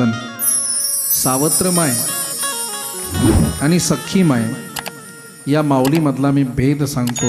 रक्षाबंधन सावत्र माय आणि सख्खी माय या माऊलीमधला मी भेद सांगतो.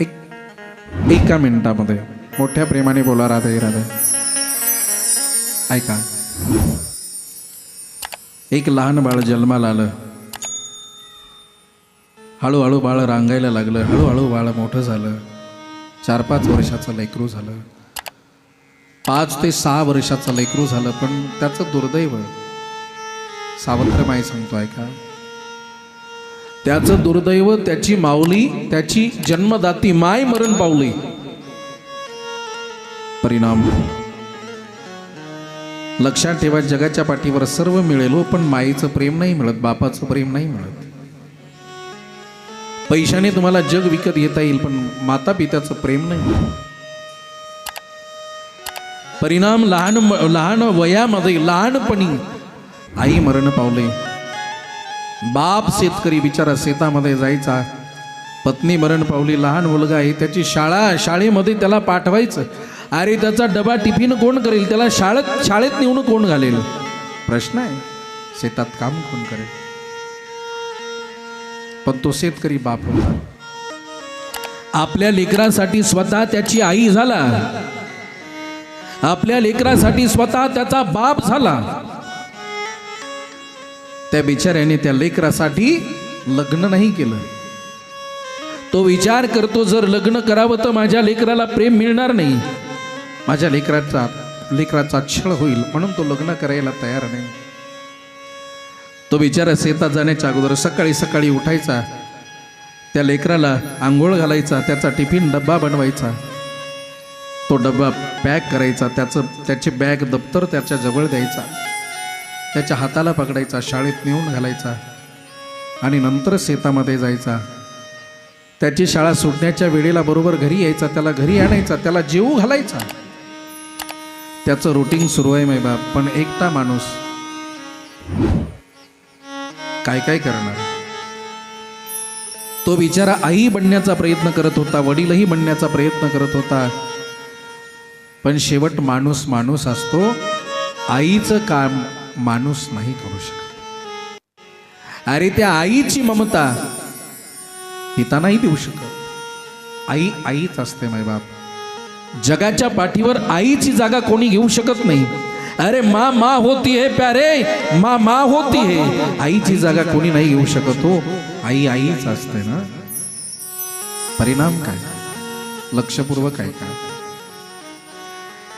एक एका मिनिटामध्ये. मोठ्या प्रेमाने बोला राधे राधे. ऐका. एक लहान बाळ जन्माला आलं. हळूहळू बाळ रांगायला लागलं. हळूहळू बाळ मोठं झालं. चार पाच वर्षाचं लेकरू झालं. पाच ते सहा वर्षाचं लेकरू झालं पण त्याचं दुर्दैव सावत्र माई सांगतो का त्याचं दुर्दैव त्याची माऊली त्याची जन्मदाती माय मरण पावली. परिणाम. लक्षात ठेवा जगाच्या पाठीवर सर्व मिळेल हो, पण माईचं प्रेम नाही मिळत बापाचं प्रेम नाही मिळत. पैशाने तुम्हाला जग विकत घेता येईल पण माता पित्याचं प्रेम नाही मिळत. परिणाम लहान लहान वयामध्ये लहानपणी आई मरण पावले. बाप शेतकरी बिचारा शेतामध्ये जायचा. पत्नी मरण पावली लहान मुलगा आहे त्याची शाळा शाळेमध्ये त्याला पाठवायचं. अरे त्याचा डबा टिफिन कोण करेल? त्याला शाळेत शाळेत नेऊन कोण घालेल? प्रश्न आहे शेतात काम कोण करेल? पण तो शेतकरी बाप होता. आपल्या लेकरासाठी स्वतः त्याची आई झाला. आपल्या लेकरासाठी स्वतः त्याचा बाप झाला. त्या बिचाऱ्याने त्या लेकरासाठी लग्न नाही केलं. तो विचार करतो जर लग्न करावं तर माझ्या लेकराला प्रेम मिळणार नाही. माझ्या लेकराचा लेकराचा छळ होईल म्हणून तो लग्न करायला तयार नाही. तो बिचारा शेतात जाण्याच्या अगोदर सकाळी सकाळी उठायचा. त्या लेकराला आंघोळ घालायचा त्याचा टिफिन डब्बा बनवायचा. तो डबा पॅक करायचा त्याचं त्याची बॅग दप्तर त्याच्याजवळ द्यायचा त्याच्या हाताला पकडायचा शाळेत नेऊन घालायचा आणि नंतर शेतामध्ये जायचा. त्याची शाळा सुटण्याच्या वेळेला बरोबर घरी यायचा त्याला घरी आणायचा त्याला जेवू घालायचा. त्याचं रुटीन सुरू आहे माय बाप. पण एकटा माणूस काय काय करणार? तो बिचारा आई बनण्याचा प्रयत्न करत होता वडीलही बनण्याचा प्रयत्न करत होता. पण शेवट माणूस माणूस असतो. आईचं काम माणूस नाही करू शकत. अरे त्या आईची ममता पिता नाही देऊ शकत. आई आईच असते माय बाप. जगाच्या पाठीवर आईची जागा कोणी घेऊ शकत नाही. अरे मा मा होती है प्यारे. मा मा होती है. आईची जागा कोणी नाही घेऊ शकत हो. आई आईच असते ना. परिणाम काय? लक्षपूर्वक आहे काय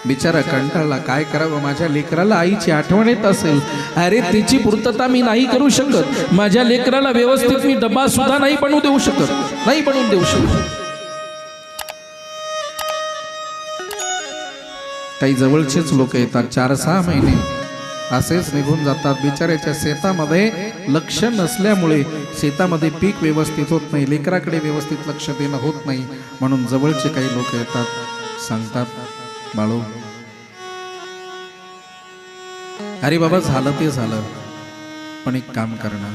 बिचारा कंटाळला काय करावं? माझ्या लेकराला आईची आठवण येत असेल. अरे तिची पूर्तता मी नाही करू शकत. माझ्या लेकराला व्यवस्थित मी डबा सुद्धा नाही बनवू देऊ शकत. नाही बनवून देऊ शकत. काही जवळचेच लोक येतात चार सहा महिने. असेच निघून जातात. बिचाऱ्याच्या शेतामध्ये लक्ष नसल्यामुळे शेतामध्ये पीक व्यवस्थित होत नाही लेकराकडे व्यवस्थित लक्ष देणं होत नाही. म्हणून जवळचे काही लोक येतात सांगतात बाळू. अरे बाबा झालं ते झालं. पण एक काम करणार.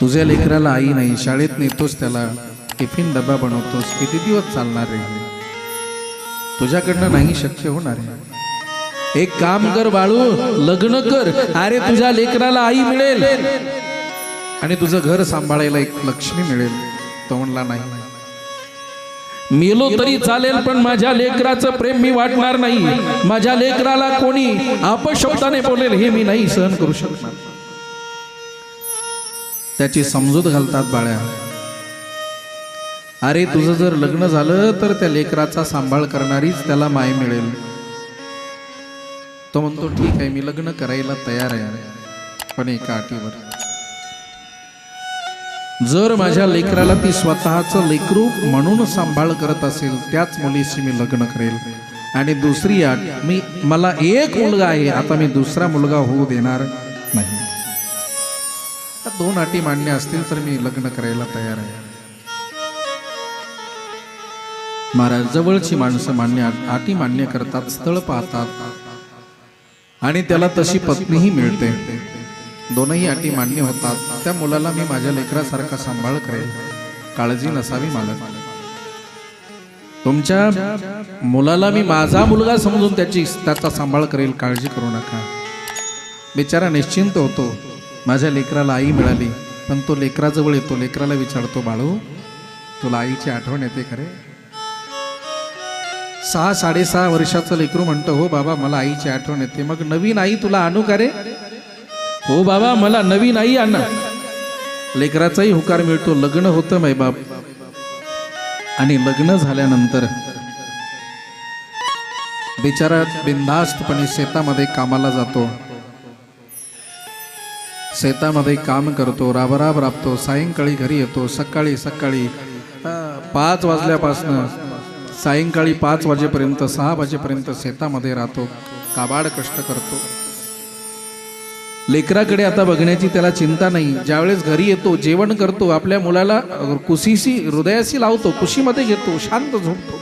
तुझ्या लेकराला आई नाही शाळेत नेतोस त्याला टिफिन डबा बनवतोस किती दिवस चालणार रे? तुझ्याकडनं नाही शक्य होणार आहे एक काम कर बाळू लग्न कर. अरे तुझ्या लेकराला आई मिळेल. आणि तुझं घर सांभाळायला एक लक्ष्मी मिळेल. तो म्हणला नाही. मेलो तरी चालेल पण माझ्या लेकराचं प्रेम मी वाटणार नाही. माझ्या लेकराला कोणी अपशब्दाने बोलेल हे मी नाही सहन करू शकणार. त्याची समजूत घालतात बाळ्या. अरे तुझं जर लग्न झालं तर त्या लेकराचा सांभाळ करणारीच त्याला माय मिळेल. तो म्हणतो ठीक आहे मी लग्न करायला तयार आहे. पण एका अटीवर. जर माझ्या लेकराला ती स्वतःचं लेकरू म्हणून सांभाळ करत असेल त्याच मुलीशी मी लग्न करेल. आणि दुसरी अट मी मला एक मुलगा आहे आता मी दुसरा मुलगा होऊ देणार नाही. दोन अटी मान्य असतील तर मी लग्न करायला तयार आहे. महाराज जवळची माणसं मान्य अटी मान्य करतात स्थळ पाहतात. आणि त्याला तशी पत्नीही मिळते. दोनही अटी मान्य होतात. त्या मुलाला मी माझ्या लेकरासारखा सांभाळ करेल. काळजी नसावी मालक. तुमच्या मुलाला मी माझा मुलगा समजून त्याची त्याचा सांभाळ करेल. काळजी करू नका. बिचारा निश्चिंत होतो. माझ्या लेकराला आई मिळाली पण तो लेकराजवळ येतो. लेकराला विचारतो बाळू तुला आईची आठवण येते खरे? सहा साडेसहा वर्षाचं लेकरू म्हणतो हो बाबा मला आईची आठवण येते. मग नवीन आई तुला आणू का रे हो बाबा मला नवीन आई आणा. लेकराचाही हुकार मिळतो. लग्न होतं माई बाप आणि लग्न झाल्यानंतर बिचारा बिनधास्तपणे शेतामध्ये कामाला जातो. शेतामध्ये काम करतो राबराब राबतो सायंकाळी घरी येतो सकाळी सकाळी पाच वाजल्यापासनं सायंकाळी पाच वाजेपर्यंत सहा वाजेपर्यंत शेतामध्ये राहतो. काबाड कष्ट करतो. लेकराकडे आता बघण्याची त्याला चिंता नाही. ज्यावेळेस घरी येतो जेवण करतो आपल्या मुलाला कुशीशी हृदयाशी लावतो कुशीमध्ये घेतो शांत झोपतो.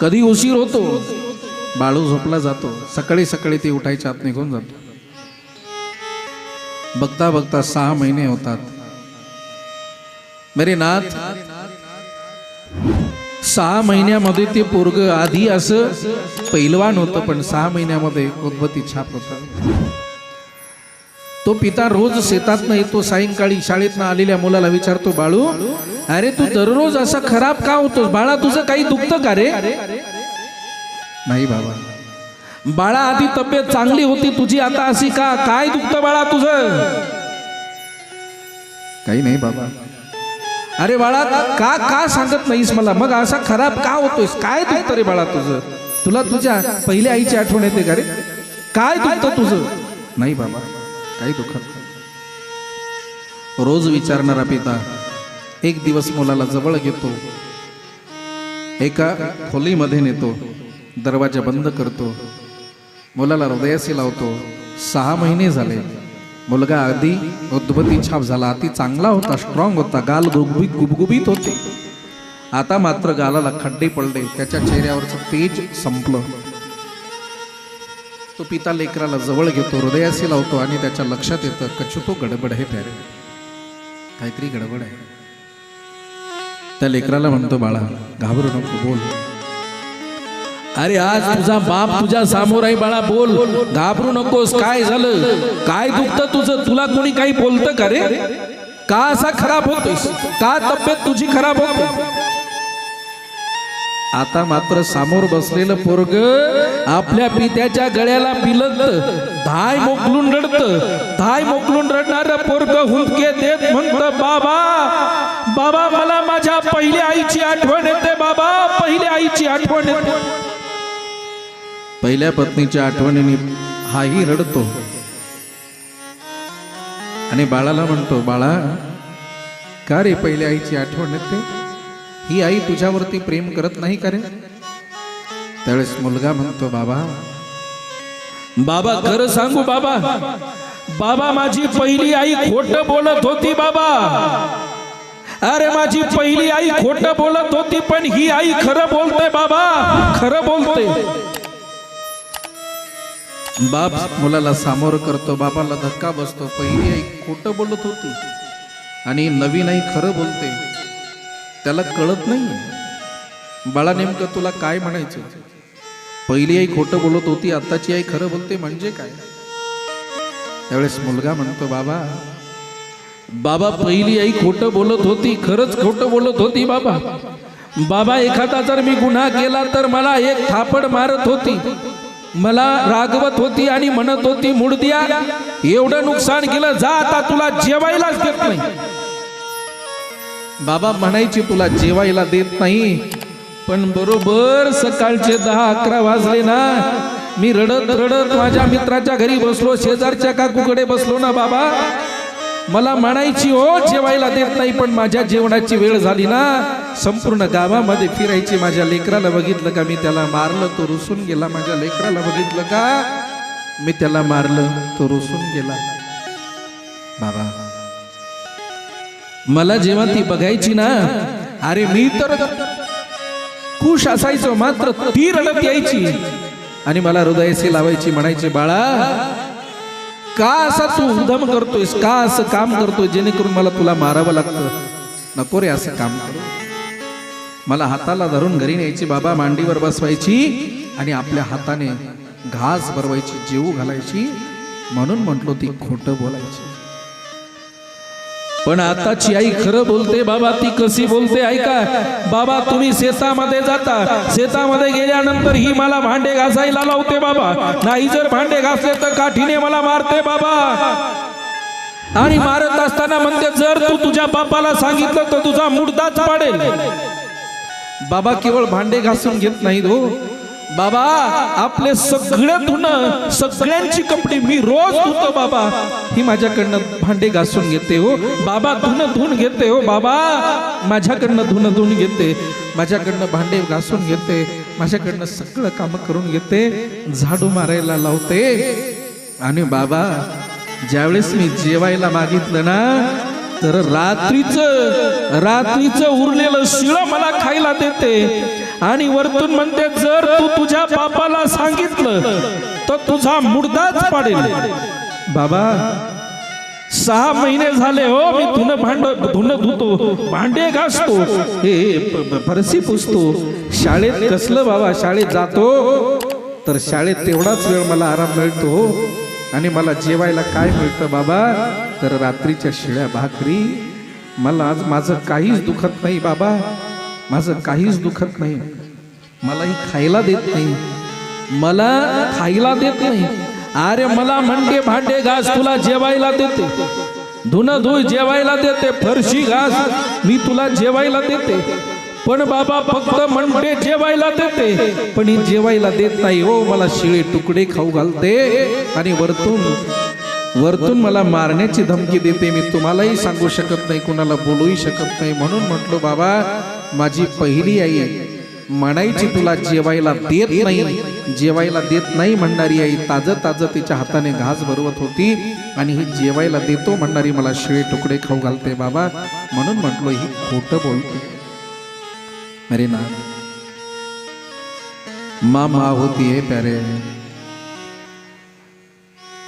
कधी उशीर होतो बाळू झोपला जातो. सकाळी सकाळी ते उठायच्या आत निघून जातो. बघता बघता सहा महिने होतात. मेरे नाथ सहा महिन्यामध्ये ते पोरग आधी असं पैलवान होतं पण सहा महिन्यामध्ये उद्भती छाप होता. तो पिता रोज शेतात येतो सायंकाळी शाळेतनं आलेल्या मुलाला विचारतो बाळू अरे तू दररोज असा खराब का होतोस? बाळा तुझं काही दुखतं का रे? नाही बाबा. बाळा आधी तब्येत चांगली होती तुझी आता अशी का? काय दुखतं बाळा तुझं? काही नाही बाबा. अरे बाळा का का सांगत नाहीस मला? मग असा खराब का होतोयस काय दुखतं रे बाळा तुझं? तुला तुझ्या पहिल्या आईची आठवण येते का रे? काय दुखतं तुझं? नाही बाबा. काही दुखत रोज विचारणारा पिता एक दिवस मुलाला जवळ घेतो. एका खोलीमध्ये नेतो दरवाजा बंद करतो. मुलाला हृदयाशी लावतो. सहा महिने झाले. मुलगा अगदी उद्भती छाप झाला. अति चांगला होता स्ट्रॉंग होता. गाल गुबगुबीत गुबगुबीत होते. आता मात्र गालाला खड्डे पडले. त्याच्या चेहऱ्यावरचं तेज संपलं. तो पिता लेकराला जवळ घेतो हृदयाशी लावतो आणि त्याच्या लक्षात येतं कछु तो गडबड आहे प्यारे काहीतरी गडबड आहे. त्या लेकराला म्हणतो बाळा घाबरू नको बोल. अरे आज तुझा बाप तुझ्या समोर आहे बाळा बोल. घाबरू नकोस काय झालं? काय दुखतं तुझं? तुला कोणी काही बोलतं का रे? का असा खराब होतोस का तब्येत तुझी खराब होते? आता मात्र समोर बसलेलं पोरग आपल्या पित्याच्या गळ्याला पिलत धाय मोकलून रडत. धाय मोकलून रडणार पोरग हुंदके देत म्हणत बाबा बाबा मला माझ्या पहिल्या आईची आठवण येते बाबा पहिल्या आईची आठवण येते. पहिल्या पत्नीच्या आठवणीने हाही रडतो. आणि बाळाला म्हणतो बाळा का रे पहिल्या आईची आठवण येते? ही आई तुझ्यावरती प्रेम करत नाही का रे त्यावेळेस मुलगा म्हणतो बाबा बाबा खरं सांगू बाबा. बाबा माझी पहिली आई खोट बोलत होती बाबा. अरे माझी पहिली आई खोट बोलत होती पण ही आई खरं बोलते बाबा. खरं बोलते. बाप मुलाला सामोर करतो बाबाला धक्का बसतो. पहिली आई खोटं बोलत होती आणि नवीन आई खरं बोलते. त्याला कळत नाही बाळा नेमकं तुला काय म्हणायचं? पहिली आई खोटं बोलत होती आत्ताची आई खरं बोलते म्हणजे काय? त्यावेळेस मुलगा म्हणतो बाबा बाबा पहिली आई खोटं बोलत होती खरंच खोटं बोलत होती बाबा. बाबा एखादा जर मी गुन्हा केला तर मला एक थापड मारत होती. मला रागवत होती आणि म्हणत होती मुडद्या एवढं नुकसान केलं जा आता तुला जेवायलाच देत नाही. बाबा म्हणायची तुला जेवायला देत नाही. पण बरोबर सकाळचे दहा अकरा वाजले ना. मी रडत रडत माझ्या मित्राच्या घरी बसलो शेजारच्या काकूकडे बसलो ना बाबा. मला म्हणायची हो जेवायला देत नाही पण माझ्या जेवणाची वेळ झाली ना. संपूर्ण गावामध्ये फिरायची माझ्या लेकराला बघितलं का? मी त्याला मारलं तो रुसून गेला. माझ्या लेकराला बघितलं का? मी त्याला मारलं तो रुसून गेला. बाबा मला जेव्हा ती बघायची ना अरे मी तर खुश असायचो मात्र ती रडत यायची. आणि मला हृदयाशी लावायची म्हणायची बाळा का असा तू उधम करतोयस? का असं काम करतोय जेणेकरून मला तुला मारावं लागतं? नको रे असं काम करू. मला हाताला धरून घरी न्यायची बाबा मांडीवर बसवायची आणि आपल्या हाताने घास भरवायची जेऊ घालायची. म्हणून म्हटलो ती खोटं बोलायची. पण आताची आई खरं बोलते बाबा ती कशी बोलते ऐका. बाबा तुम्ही शेतामध्ये जाता. शेतामध्ये गेल्यानंतर ही मला भांडे घासायला लावते बाबा. नाही जर भांडे घासले तर काठीने मला मारते बाबा. आणि मारत असताना म्हणते जर तू तुझ्या बापाला सांगितलं तर तुझा मुडदाच पाडेल. बाबा केवळ भांडे घासून घेत नाहीत हो. बाबा आपले सगळे धुणं सगळ्यांची कपडे मी रोज धुतो बाबा. ही माझ्याकडनं भांडे घासून घेते हो. बाबा धुणं धुवून घेते हो बाबा. माझ्याकडनं धुणं धुवून घेते. माझ्याकडनं भांडे घासून घेते. माझ्याकडनं सगळं काम करून घेते. झाडू मारायला लावते. आणि बाबा ज्यावेळेस मी जेवायला मागितलं ना तर रात्रीच रात्रीच उरलेलं शिळ मला देते. आणि वरतून म्हणते जर तू तुझ्या बापाला सांगितलं तर तुझा मुर्दाच पाडेल. बाबा सहा महिने झाले हो मी धुणं भांड धुणं धुतो भांडे घासतो हे फरसी फरशी पुसतो. शाळेत कसलं बाबा शाळेत जातो. तर शाळेत तेवढाच वेळ मला आराम मिळतो. आणि मला जेवायला काय मिळतं बाबा? तर रात्रीच्या शिळ्या भाकरी. मला आज माझं काहीच दुखत नाही बाबा. माझं काहीच दुखत नाही. मलाही खायला देत नाही. मला खायला देत नाही. अरे मला म्हणते भांडे घास तुला जेवायला देते. धुन धुई जेवायला देते. फरशी घास मी तुला जेवायला देते. पण बाबा फक्त म्हणते जेवायला देते. पण ही जेवायला देत नाही हो. मला शिळे तुकडे खाऊ घालते आणि वरतून वरतून मला मारण्याची धमकी देते मी तुम्हालाही सांगू शकत नाही कुणाला बोलूही शकत नाही. म्हणून म्हटलो बाबा माझी पहिली आई म्हणायची तुला जेवायला देत नाही जेवायला देत नाही म्हणणारी आई ताज ताज तिच्या हाताने घास भरवत होती आणि ही जेवायला देतो म्हणणारी मला शिळे तुकडे खाऊ घालते बाबा. म्हणून म्हटलो ही खोटं बोलते अरे ना. मामा होती है प्यारे.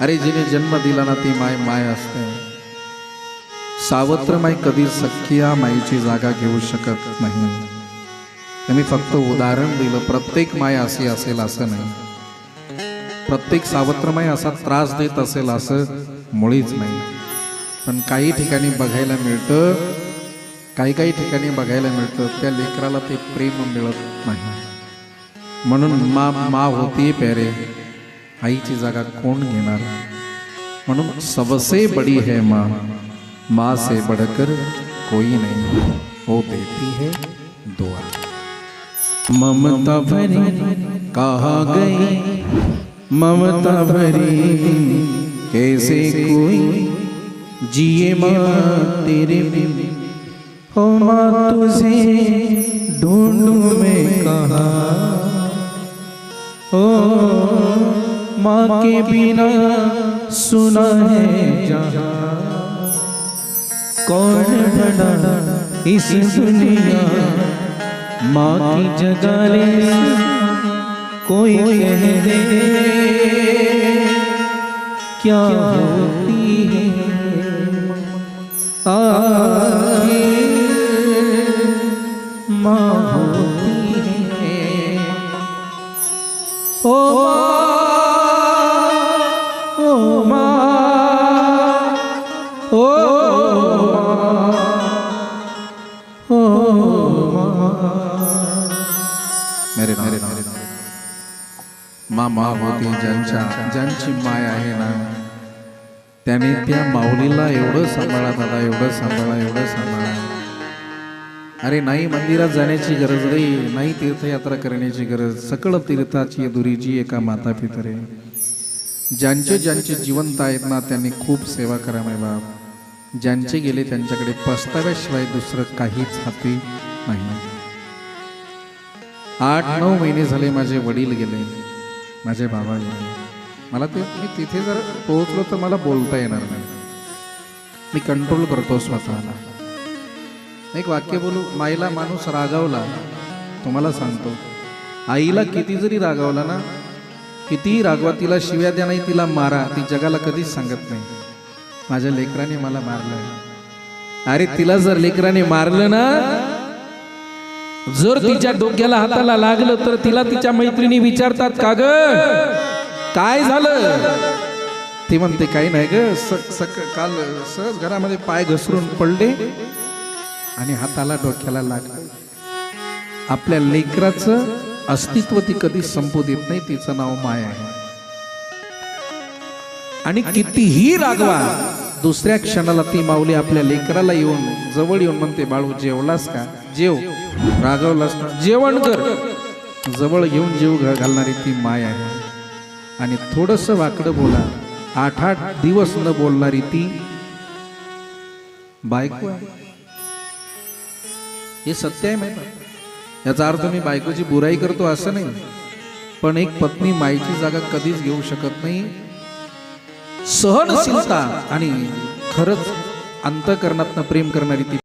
अरे जिने जन्म दिला ना ती माय माय असते. सावत्र माय कधी सख्या माईची जागा घेऊ शकत नाही. मी फक्त उदाहरण दिलं प्रत्येक माय अशी असेल असं नाही. प्रत्येक सावत्रमाय असा त्रास देत असेल असं मुळीच नाही. पण काही ठिकाणी बघायला मिळतं काही काही ठिकाणी बघायला मिळतं त्या लेकराला ते प्रेम मिळत नाही. म्हणून मा मा होती प्यारे. आईची जागा कोण घेणार? म्हणून सबसे बडी है माँ। माँ से बढ़कर कोई नहीं। वो देती है दुआ। ममता भरी कहा गई। ममता भरी कैसे कोई जिए माँ तेरे बिन। हो माँ तुझे ढूंढू में कहा। ओ माँ के बिना सुना है जहाँ कौन बड़ा इस दुनिया माँ की जगह ले कोई कह दे। क्या होती है? आखिर मेरे मेरे मेरे माँ होती ज्यांच्या ज्यांची माय आहे ना त्याने त्या माऊलीला एवढं सांभाळा दादा एवढं सांभाळा एवढं सांभाळा. अरे नाही मंदिरात जाण्याची गरज रे नाही तीर्थयात्रा करण्याची गरज सकळ तीर्थाची दुरीची एका माता पितरे ज्यांचे ज्यांचे जिवंत आहेत ना त्यांनी खूप सेवा करा माय बाप. ज्यांचे गेले त्यांच्याकडे पस्ताव्याशिवाय दुसरं काहीच हाती नाही. आठ नऊ महिने झाले माझे वडील गेले माझे बाबा गेले. मला ते मी तिथे जर पोहोचलो तर मला बोलता येणार नाही. मी कंट्रोल करतो स्वतःला. एक वाक्य बोलू माईला माणूस रागावला तुम्हाला सांगतो आईला किती जरी रागावला ना कितीही रागवा तिला शिव्या द्या नाही तिला मारा ती जगाला कधीच सांगत नाही. माझ्या लेकराने मला मारलं. अरे तिला जर लेकराने मारलं ना जर तिच्या डोक्याला हाताला लागलं तर तिला तिच्या मैत्रिणी विचारतात का ग? काय झालं? ती म्हणते काही नाही ग स- सक काल सहज घरामध्ये पाय घसरून पडले आणि हाताला डोक्याला लागलं. आपल्या लेकराचं अस्तित्व ती कधी संपू देत नाही तिचं नाव माय आहे. आणि कितीही रागवा दुसऱ्या क्षणाला ती माऊली आपल्या लेकराला येऊन जवळ येऊन म्हणते बाळू जेवलास का? जेव. रागवलास जेवण कर. जवळ येऊन जेव घ- घालणारी ती माय आहे. आणि थोडस वाकडं बोला आठ आठ दिवस न बोलणारी ती बायको आहे. हे सत्य आहे माहिती याचा अर्थ मी बायकोची बुराई करतो असं नाही. पण एक पत्नी माईची जागा कधीच घेऊ शकत नाही. सहनशीलता आणि खरंच अंतकरणातनं प्रेम करणारी ती